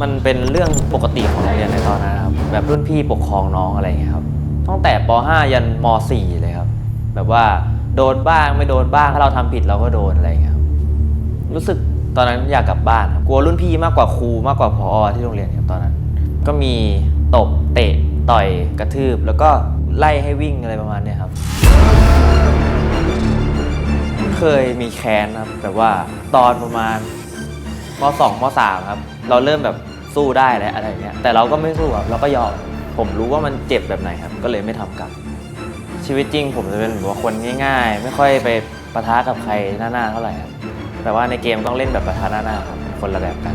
มันเป็นเรื่องปกติของโรงเรียนในตอนนั้นครับแบบรุ่นพี่ปกครองน้องอะไรอย่างเงี้ยครับตั้งแต่ป .5 ยันม .4 เลยครับ แบบว่าโดนบ้างไม่โดนบ้างถ้าเราทำผิดเราก็โดนอะไรอย่างเงี้ยครับรู้สึกตอนนั้นอยากกลับบ้านครับกลัวรุ่นพี่มากกว่าครูมากกว่าพอที่โรงเรียนครับตอนนั้น ก็มีตบเตะต่อยกระทืบ แล้วก็ไล่ให้วิ่งอะไรประมาณเนี้ยครับ เคยมีแค้นครับแบบว่าตอนประมาณมสองมสามครับ เราเริ่มแบบ สู้ได้แล้วอะไรเงี้ยแต่เราก็ไม่สู้ครับเราก็ยอมผมรู้ว่ามันเจ็บแบบไหนครับ ก็เลยไม่ทำกลับ ชีวิตจริง ผมจะเป็นแบบว่าคนง่าย ๆ ไม่ค่อยไปปะทะกับใครหน้าๆเท่าไหร่ครับแต่ว่าในเกมต้องเล่นแบบปะทะหน้าๆครับคนละแบบกัน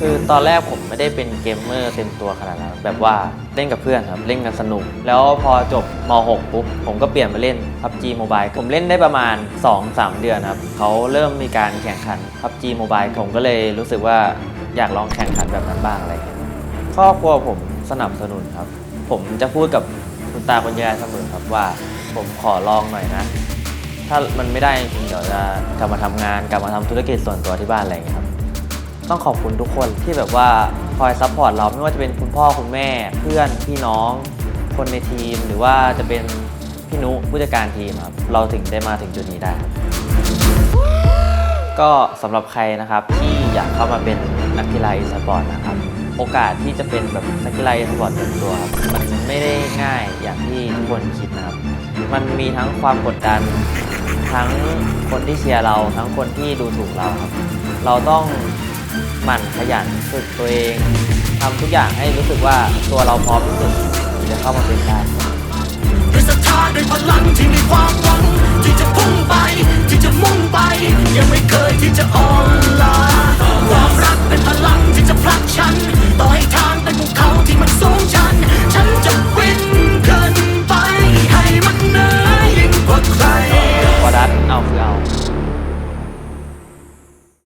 คือตอนแรกผมไม่ได้เป็นเกมเมอร์เต็มตัวขนาดนั้นแบบว่าเล่นกับเพื่อนครับเล่นกันสนุก แล้วพอจบม .6 ปุ๊บผมก็เปลี่ยนมาเล่น PUBG Mobile ผมเล่นได้ประมาณ 2-3 เดือนครับเขาเริ่มมีการแข่งขัน PUBG Mobile ผมก็เลยรู้สึกว่าอยากลองแข่งขันแบบนั้นบ้างอะไรอย่างเงี้ยครอบครัวผมสนับสนุนครับ ผมจะพูดกับคุณตาคุณยายเสมอครับว่าผมขอลองหน่อยนะ ถ้ามันไม่ได้จริงๆเดี๋ยวจะกลับมาทำงานกลับมาทำธุรกิจส่วนตัวที่บ้านอะไรอย่างเงี้ยครับ ต้องขอบคุณทุกคนที่แบบว่าคอยซัพพอร์ตเราไม่ว่าจะเป็นคุณพ่อคุณแม่ เพื่อนพี่น้อง คนในทีม หรือว่าจะเป็นพี่นุผู้จัดการทีมครับเราถึงได้มาถึงจุดนี้ได้ครับก็สำหรับใครนะครับที่อยากเข้ามาเป็นนักกีฬาอีสปอร์ตนะครับโอกาสที่จะเป็นแบบนักกีฬาอีสปอร์ตเต็มตัวครับมันไม่ได้ง่ายอย่างที่ทุกคนคิดนะครับ มันมีทั้งความกดดัน ทั้งคนที่เชียร์เรา ทั้งคนที่ดูถูกเราครับ เราต้อง หมั่นขยันฝึกตัวเองทำทุกอย่างให้รู้สึกว่าตัวเราพร้อมที่สุดจะเข้ามาเป็นได้